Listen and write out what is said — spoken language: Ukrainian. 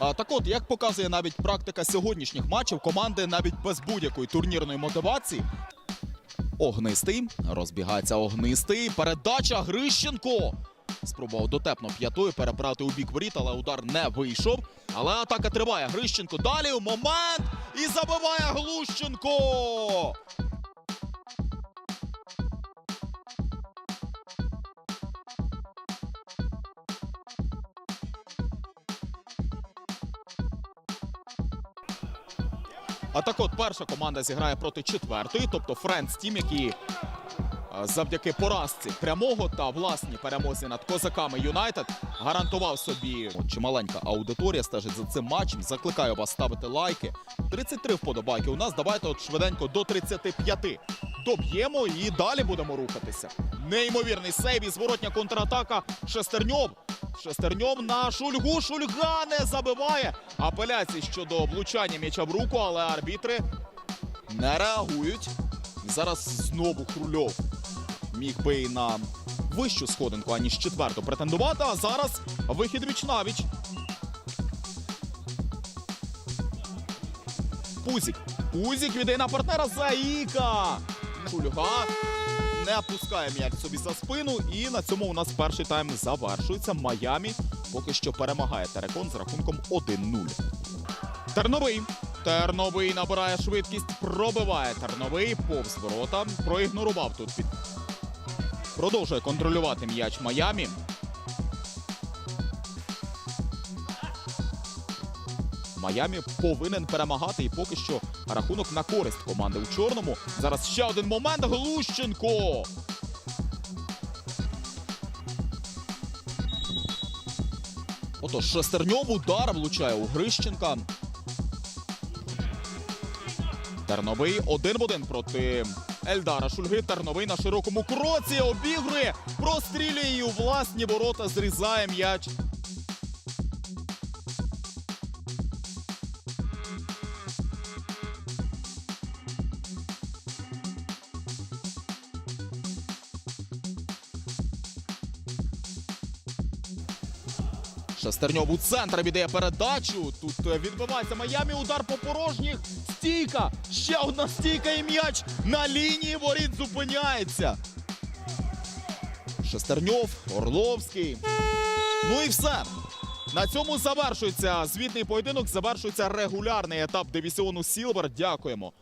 Так от, як показує навіть практика сьогоднішніх матчів, команди навіть без будь-якої турнірної мотивації. Огнистий. Розбігається огнистий. Передача Грищенко. Спробував дотепно п'ятою перебрати у бік воріт, але удар не вийшов. Але атака триває. Грищенко далі. Момент. І забиває Глущенко. А так от перша команда зіграє проти четвертої, тобто Френдс Тім, які е, завдяки поразці прямого та власній перемозі над козаками Юнайтед гарантував собі От чималенька аудиторія стежить за цим матчем. Закликаю вас ставити лайки. 33 вподобайки. У нас давайте от швиденько до 35. Доб'ємо і далі будемо рухатися. Неймовірний сейв і зворотня контратака. Шестерньов. Шестерньов на Шульгу. Шульга не забиває. Апеляції щодо влучання м'яча в руку, але арбітри не реагують. Зараз знову Хрульов міг би і на вищу сходинку, аніж четверту претендувати. А зараз вихід віч навіч. Пузік. Пузік віддає на партнера Заїка. Шульга не пускає м'яч собі за спину. І на цьому у нас перший тайм завершується. Майамі поки що перемагає Терекон з рахунком 1-0. Терновий. Терновий набирає швидкість, пробиває Терновий повз ворота. Проігнорував тут під. Продовжує контролювати м'яч Майамі. Майамі повинен перемагати і поки що рахунок на користь команди у чорному. Зараз ще один момент. Глущенко. Отож, шестерньов удар влучає у Грищенка. Терновий один в один проти Ельдара Шульги. Терновий на широкому кроці обігрує, прострілює у власні ворота, зрізає м'яч. Шестерньов у центр віддає передачу. Тут е, відбивається Майамі. Удар по порожніх. Стійка. Ще одна стійка і м'яч на лінії воріт зупиняється. Шестерньов, Орловський. Ну і все. На цьому завершується звітний поєдинок. Завершується регулярний етап дивізіону Сілвер. Дякуємо